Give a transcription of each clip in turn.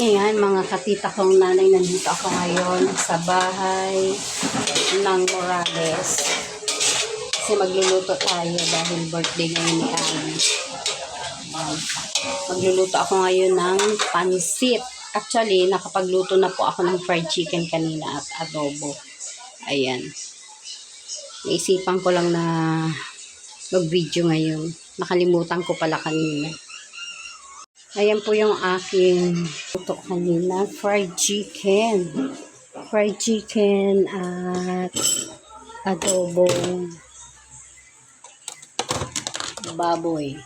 Ayan, mga katita kong nanay, nandito ako ngayon sa bahay ng Morales. Kasi magluluto tayo dahil birthday ngayon ni. Ayan. Magluluto ako ngayon ng pansit. Actually, nakapagluto na po ako ng fried chicken kanina at adobo. Ayan. Naisipan ko lang na mag-video ngayon. Nakalimutan ko pala kanina. Ayan po yung aking luto kanina. Fried chicken. Fried chicken at adobong baboy.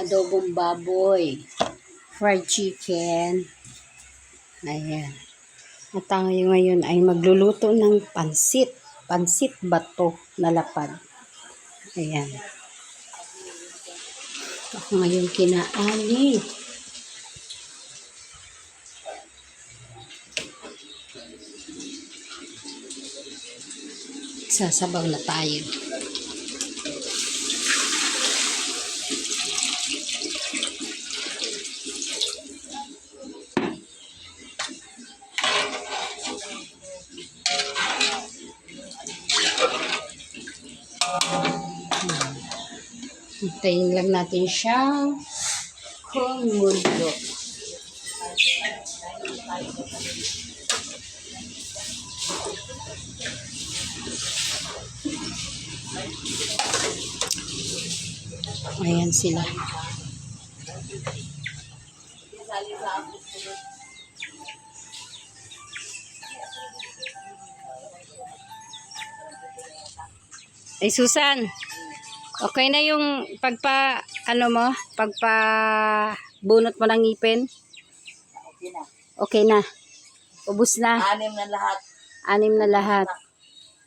Adobong baboy. Fried chicken. Ayan. At tayo ngayon ay magluluto ng pansit. Pansit bato na lapad. Ayan. Ako ngayon kinaali. Sasabaw na tayo. Hintayin lang natin siyang kumulo. Ayan sila. Ay, Susan. Okay na yung pagpa, ano mo, pagpa bunot mo ng ngipin? Okay na. Okay na. Ubus na. Anim na lahat. Anim na lahat.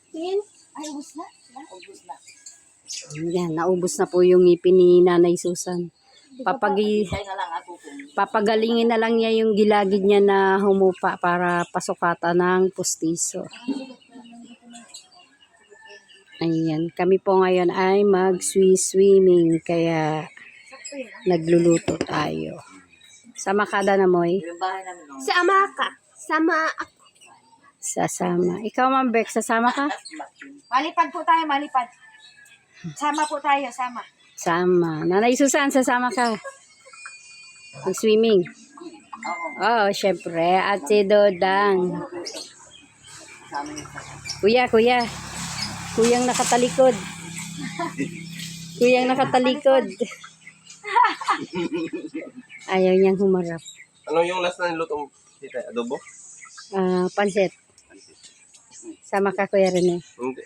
Tingin. Ay, ubus na. Ubus na. Yan, naubos na po yung ngipin ni Nanay Susan. Papagi, Kaya na lang ako kung papagalingin na lang niya yung gilagid niya na humupa para pasukatan ng pustiso. Ayan, kami po ngayon ay mag-swimming kaya nagluluto tayo. Sama kada na moy. Sama ka. Sama ako. Sasama. Ikaw, Ma'am Beck, sasama ka? Malipad po tayo, malipad. Sama po tayo, sama. Sama. Nanay Susan, sasama ka. Mag-swimming. Oo, syempre. At si Dodang. Kuya, kuya. Kuyang nakatalikod. Kuyang nakatalikod. Ayaw niyang humarap. Ano yung last na niluto mo? Adobo? Ah, pansit. Sama ka, Kuya Rene. Hindi.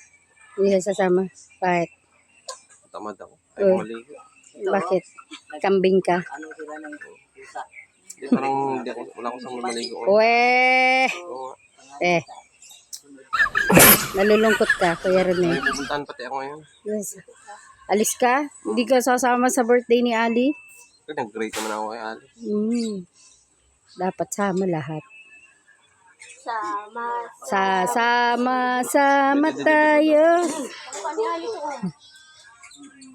Hindi sasama. Bakit? Tamad ako. Ay, Oh. maligo. Bakit? Kambing ka. Anong sila ng pusa? Hindi, parang hindi ako, wala akong sa maligo. Weh! Oo. Eh. Nalulungkot ka, Kuya Rene. pupuntahan pati ako ngayon. Yes. Alis ka? Hindi ka sasama sa birthday ni Ali? Kasi nag-great naman ako kay Ali. Hmm. Dapat sama lahat. Sama. Sasama, sama tayo.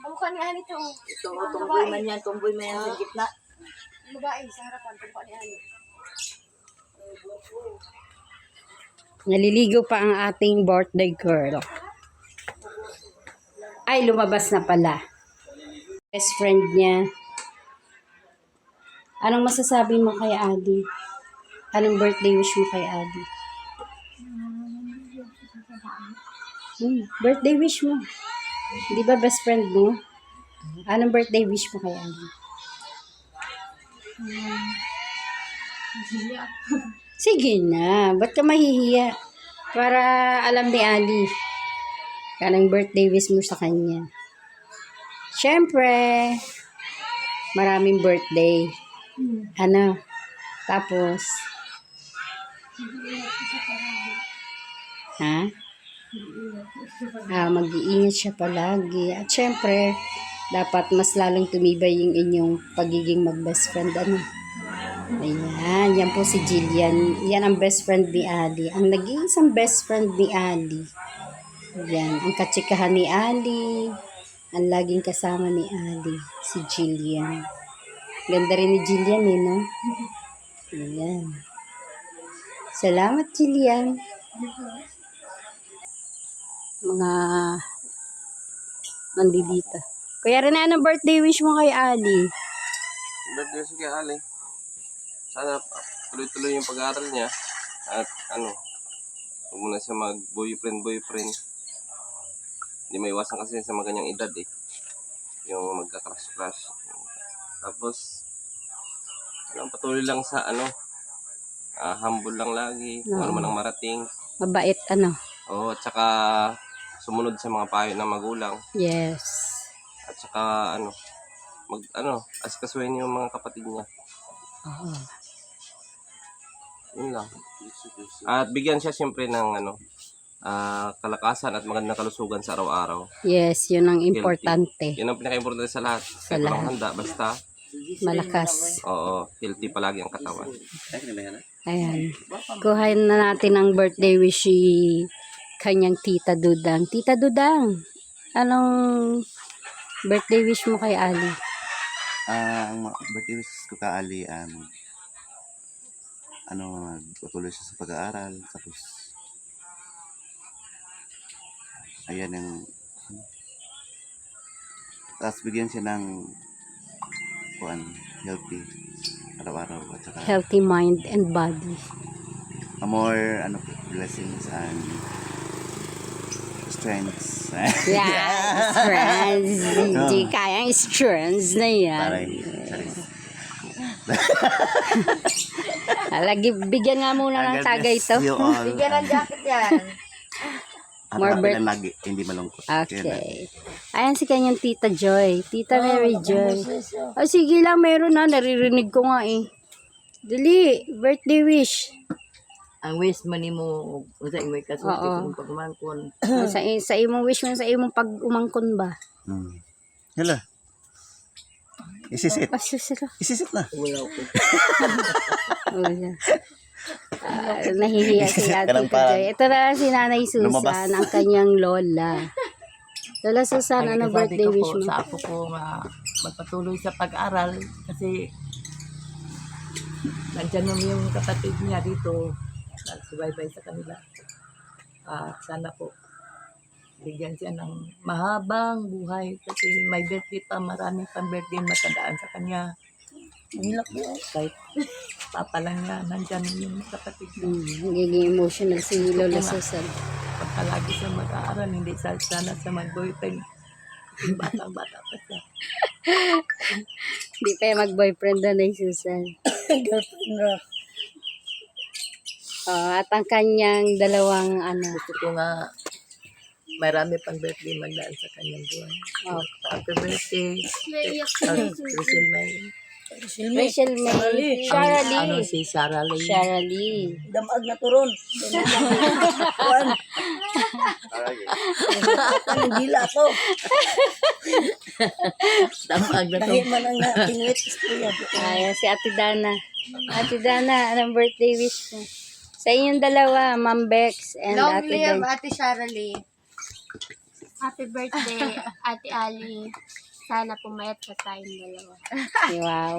Kamukha ni Ali to. Ito, tumboy man yan. Tumboy man yan sa gitna. Babae, sa harapan. Kamukha ni Ali. Naliligo pa ang ating birthday girl. Ay, lumabas na pala. Best friend niya. Anong masasabi mo kay Adi? Anong birthday wish mo kay Adi? Hmm, birthday wish mo. Di ba best friend mo? Anong birthday wish mo kay Adi? Sige na. Ba't ka mahihiya? Para alam ni Ali. Kanang birthday wish mo sa kanya. Siyempre, maraming birthday. Ano? Tapos, ha? Ah, mag-iingat siya palagi. At syempre, dapat mas lalong tumibay yung inyong pagiging mag-best friend. Ano? Ayan, yan po si Jillian. Yan ang best friend ni Ali. Ang nag-iisang best friend ni Ali. Yan, ang katsikahan ni Ali. Ang laging kasama ni Ali, si Jillian. Ganda rin ni Jillian eh, no? Ayan. Salamat, Jillian. Mga nandito. Kuya Rene, anong birthday wish mo kay Ali? Birthday si kay Ali. Sana tuloy-tuloy yung pag-aaral niya. At ano, huwag muna siya mag-boyfriend-boyfriend. Hindi may iwasan kasi sa mga ganyang edad eh. Yung magka-crush-crush. Tapos, alam, patuloy lang sa ano, ah, humble lang lagi. Kung ano man ang marating. Mabait, ano? Oo, at saka sumunod sa mga payo ng magulang. Yes. At saka ano, mag ano, asikasuhin yung mga kapatid niya. Oo. Yun lang. At bigyan siya siyempre ng ano, ah, kalakasan at magandang kalusugan sa araw-araw. Yes, yun ang importante. Yun ang pinaka-importante sa lahat. Sa lahat. lahat. handa, basta, Malakas. oo, healthy palagi ang katawan. Ayan. Kuhain na natin ang birthday wish kanyang tita Dudang. Tita Dudang, anong birthday wish mo kay Ali? Ah, ang birthday wishes ko ka Ali, um, ano, patuloy siya sa pag-aaral, tapos, ayan yung, tapos bigyan siya ng, kuan, healthy, araw-araw, at saka, Healthy mind and body. a more, ano, blessings and strengths. Yeah, friends. Hindi kayang strengths na yan. Taray. Lagi, bigyan nga muna ng tagay bless to. you all. Bigyan ng jacket yan. More birth- lagi, hindi malungkot. Okay. Ayan si kanyang tita Joy. Tita Mary Joy. Oh, sige lang, meron na. Naririnig ko nga eh. Dali, birthday wish. Ang wish man nimo unsa imong kasulti Oo. kung pagmangkon. Oh, sa, sa imong wish mo, sa imong pag umangkon ba? Hmm. Hala. Isisit. Oh, susiro. Isisit na. Wala ko. Oh, yeah. Ah, nahihiya si Ate parang. Ito na si Nanay Susan, ang kanyang lola. Lola Susan, ano Ang birthday ko wish po mo? sa ako ko nga magpatuloy sa pag-aral kasi nandyan naman yung kapatid niya dito nagsubaybay sa kanila. Ah, sana po bigyan siya ng mahabang buhay kasi may birthday pa, marami pang birthday matandaan sa kanya. Hilak mo. Kahit papa lang niya, nandyan yung kapatid niya. Hmm, nagiging emotional si Lola Susan. Pagkalagi siya mag-aaral, hindi sa sana siya mag-boyfriend. Bata-bata pa siya. Hindi pa yung mag-boyfriend na ni Susan. Girlfriend na. Oh, at ang kanyang dalawang ano, Gusto ko nga marami pang birthday magdaan sa kanyang buhay. oh, Happy birthday. Rachel May. Rachel May, Shara Ang- Ano Lee. si Sarah Lee. Shara Lee. Damag na turon. Kuan. Ang dila to. Damag na to. Dahil man ang natingwit. Ayan, si Ate Dana. Ate Dana, anong birthday wish mo? Sa inyong dalawa, Ma'am Bex and Long Ate live Dan. Ate Sharalee. Happy birthday, Ate Ali. Sana pumayat pa tayong dalawa. Wow.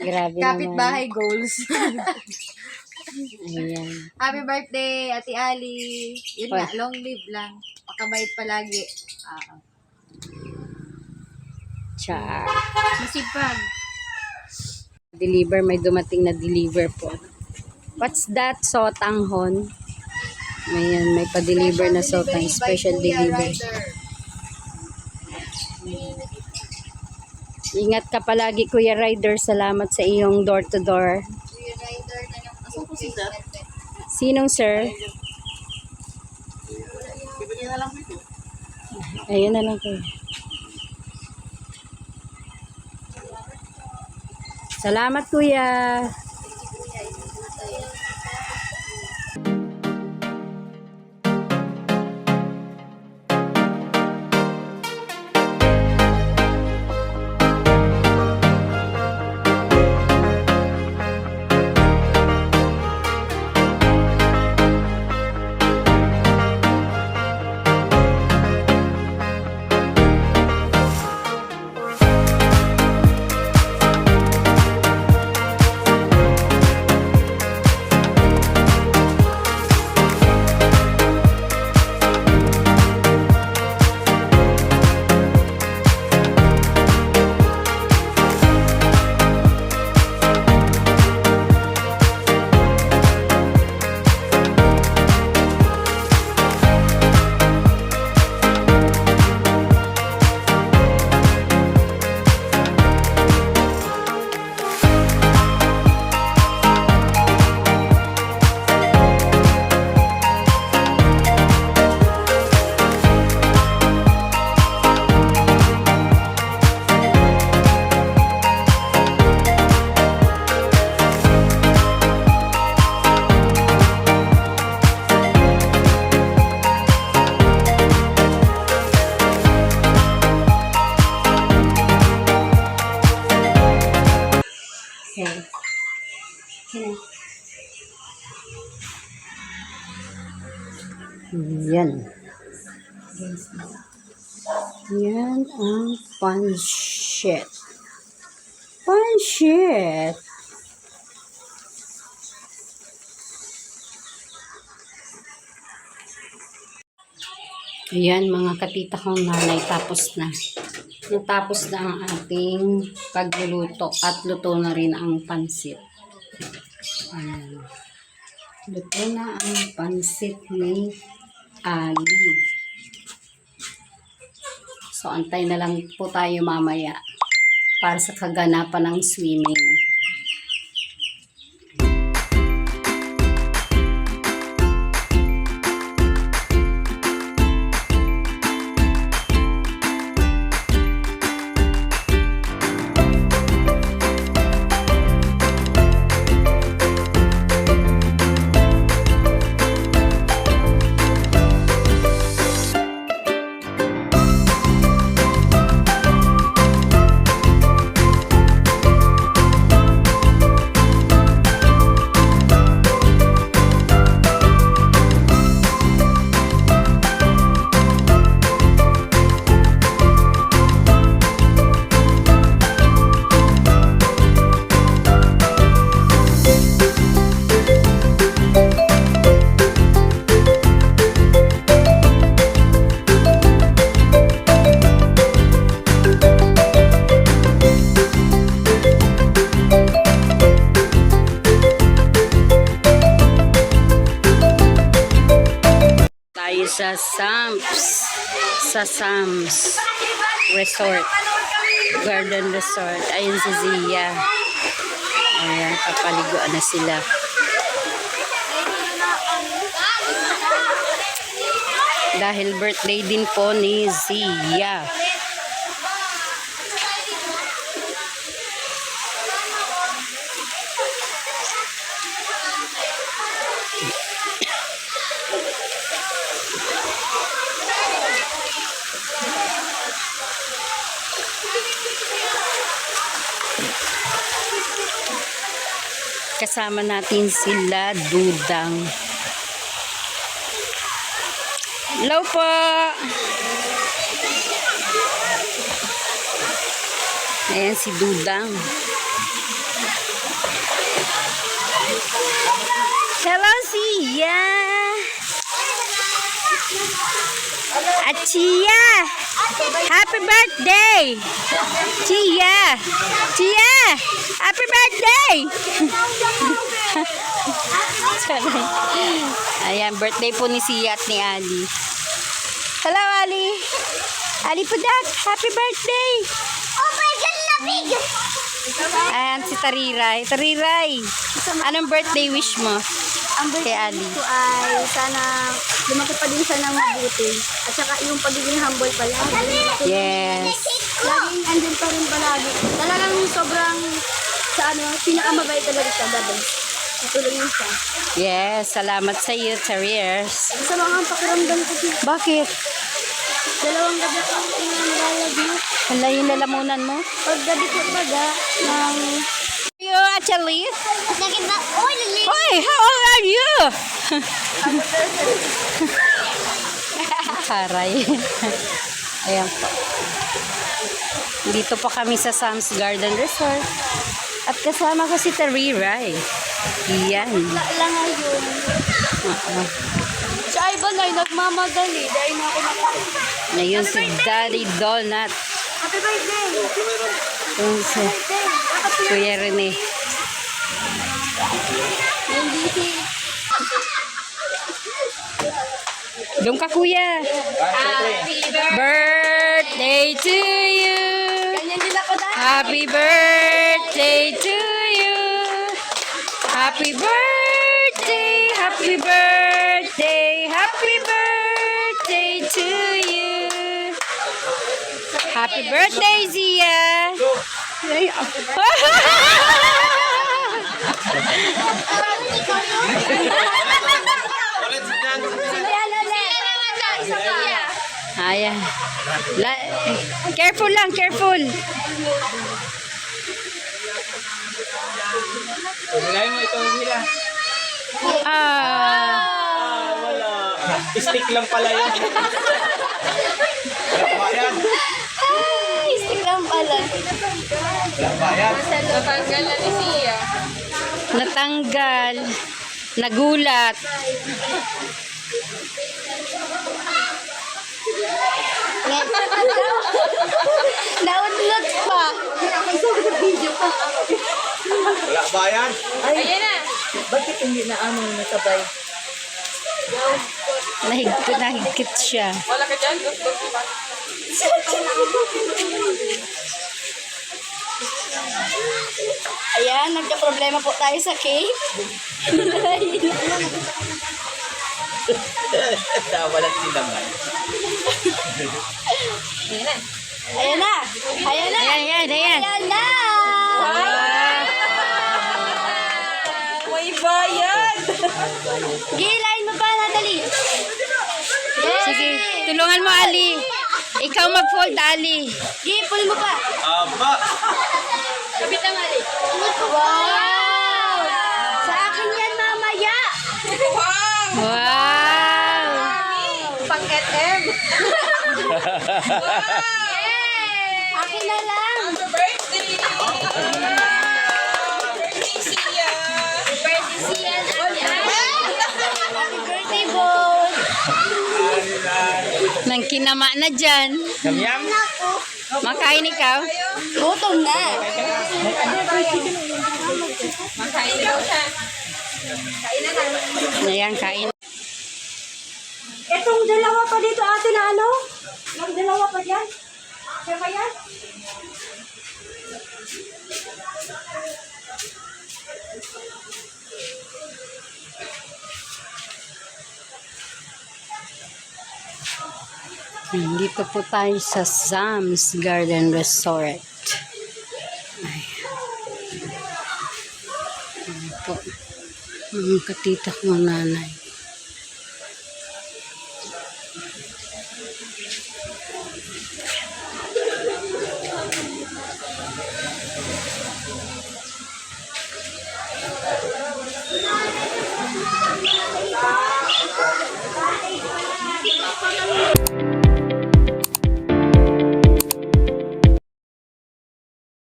Grabe Kapitbahay naman. goals. Ayan. Happy birthday, Ate Ali. Yun Oy. nga, long live lang. Pakabait palagi. Ah, Char. Masipag. Deliver, may dumating na deliver po. What's that? Sotanghon. Ayan, may pa-deliver na sotang. Special delivery. Ingat ka palagi, Kuya Rider. Salamat sa iyong door-to-door. Sinong sir? Ayun na lang kayo. Salamat, Kuya. Yan. Yan ang pancit. Pancit. Ayan mga katita kong nanay, tapos na. Natapos na ang ating pagluluto at luto na rin ang pansit. Ayan. Luto na ang pansit ni Ali. So, antay na lang po tayo mamaya para sa kaganapan ng swimming. Sam's sa Sam's Resort Garden Resort. Ayun si Zia. Ayan papaliguan na sila. Dahil birthday din po ni Zia kasama natin sila Dudang. Hello po. Ayan si Dudang. Hello Sia. At Chia Happy birthday Chia Chia Happy birthday. Ayan, birthday po ni Sia at ni Ali. Hello, Ali. Ali Pudak, happy birthday. Oh my God, lamig! Ayan, si Tariray. Tariray, anong birthday wish mo? Ang Kay Ali. birthday ko ay sana lumaki pa din siya ng mabuti. At saka yung pagiging humble palagi. Yes. Laging andun pa rin palagi. Talagang sobrang sa ano, pinakamabait talaga siya. Tutulong niya siya. Yes, salamat sa iyo, Tariers. Sa mga pakiramdam ko siya. Bakit? Dalawang gabi ko ang pinangalayag mo. Hala yung lalamunan mo? Pag gabi ko baga, ng actually? Nakit na, oh, lili! Hoy, how old are you? Haray. Ayan po. Dito po kami sa Sam's Garden Resort. At kasama ko si Tariray. Yan. lang ngayon. Oo. Si Ivan ay nagmamadali dahil na ako nakakita. Ngayon si Daddy Donut. Happy birthday! Yung si Birthday! Kuya Rene. Doon ka kuya. Birthday to you. Happy birthday to you. Happy birthday, happy birthday, happy birthday to you. Happy birthday, Zia. Ayan. La careful lang, careful. Bilay mo ito nila. Ah, Ah, wala. Stick lang pala yun. Bayan! Ay, stick lang pala. Bayan! Natanggal. Nagulat. Naunlot pa. Wala bayan! Bakit hindi na ano natabay? Nahigpit, nahigpit siya. Ayan, nagka-problema po tayo sa cake. Nawalan sila man. Ayan na. Ayan na. Ayan, ayan, ayan. Ayan na. May bayad! Gilain mo pa, Natalie. Sige, tulungan mo, Ali. Ikaw mag-fold, Ali. Gi, pull mo pa. Aba! Wow! Sa akin yan mamaya. Wow! Pang SM! Akin na lang. Happy birthday, boss. Nang kinama na dyan. Yam-yam? Makain ikaw? Gutom na. Ayan, kain. Itong dalawa pa dito, ate na ano? Yung dalawa pa dyan. Siya ba yan? Dito po tayo sa Sam's Garden Resort. Ayan po. Mga katita ko nanay.